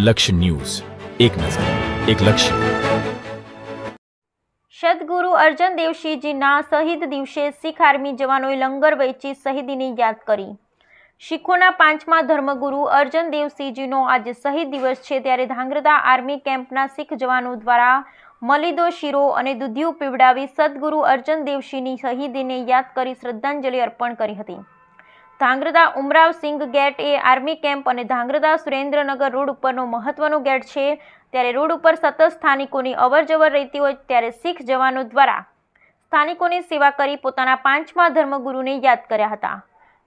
લક્ષ્ય ન્યૂઝ. એક નજર, એક લક્ષ્ય. સદગુરુ અર્જન દેવશીજીના શહીદ દિવસે શીખ આર્મી જવાનોએ લંગર વહેંચી શહીદીને યાદ કરી. શીખોના પાંચમા ધર્મગુરુ અર્જન દેવસિંહજીનો આજે શહીદ દિવસ છે ત્યારે ધાંગ્રધા આર્મી કેમ્પના શીખ જવાનો દ્વારા મલિદો શીરો અને દૂધિયું પીવડાવી સદગુરુ અર્જન દેવસિંહની શહીદીને યાદ કરી શ્રદ્ધાંજલિ અર્પણ કરી હતી. ધાંગ્રધા ઉમરાવ સિંઘ ગેટ એ આર્મી કેમ્પ અને ધાંગ્રધા સુરેન્દ્રનગર રોડ ઉપરનો મહત્વનો ગેટ છે. ત્યારે રોડ ઉપર સતત સ્થાનિકોની અવરજવર રહેતી હોય ત્યારે શીખ જવાનો દ્વારા સ્થાનિકોની સેવા કરી પોતાના પાંચમા ધર્મગુરુને યાદ કર્યા હતા.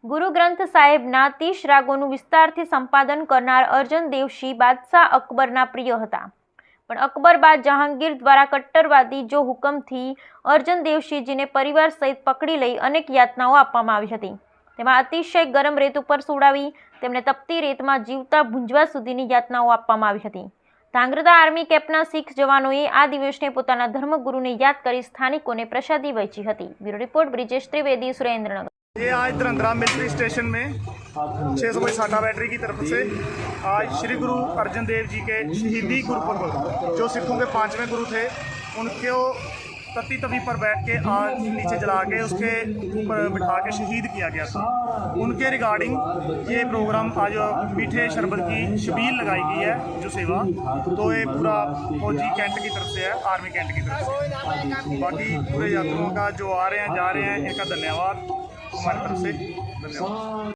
ગુરુ ગ્રંથ સાહેબના ત્રીસ રાગોનું વિસ્તારથી સંપાદન કરનાર અર્જન દેવશી બાદશાહ અકબરના પ્રિય હતા. પણ અકબર બાદ જહાંગીર દ્વારા કટ્ટરવાદી જો હુકમથી અર્જન દેવશીજીને પરિવાર સહિત પકડી લઈ અનેક યાતનાઓ આપવામાં આવી હતી. તેમાં અતિશય ગરમ રેત ઉપર સુવડાવી તેમને તપતી રેતમાં જીવતા ભૂંજવા સુધીની યાતનાઓ આપવામાં આવી હતી ધાંગ્રધા આર્મી કેમ્પના શીખ જવાનોએ આ દિવસને પોતાના ધર્મગુરુને યાદ કરી સ્થાનિકોને પ્રસાદી વહેંચી હતી બ્યુરો રિપોર્ટ બ્રિજેશ ત્રિવેદી સુરેન્દ્રનગર ये आज धरंधरा मिलिट्री स्टेशन में छः सौ साठा बैटरी की तरफ से आज श्री गुरु अर्जन देव जी के शहीदी गुरुपर्व जो सिखों के पांचवें गुरु थे उनको तती तवी पर बैठ के आग नीचे जला के उसके ऊपर बिठा के शहीद किया गया था। उनके रिगार्डिंग ये प्रोग्राम आज मीठे शरबत की शबील लगाई गई है, जो सेवा। तो ये पूरा फौजी कैंट की तरफ़ से है, आर्मी कैंट की तरफ़ से। बाकी पूरे यात्रियों का जो आ रहे हैं, जा रहे हैं, इनका धन्यवाद। हमारी तरफ़ से धन्यवाद।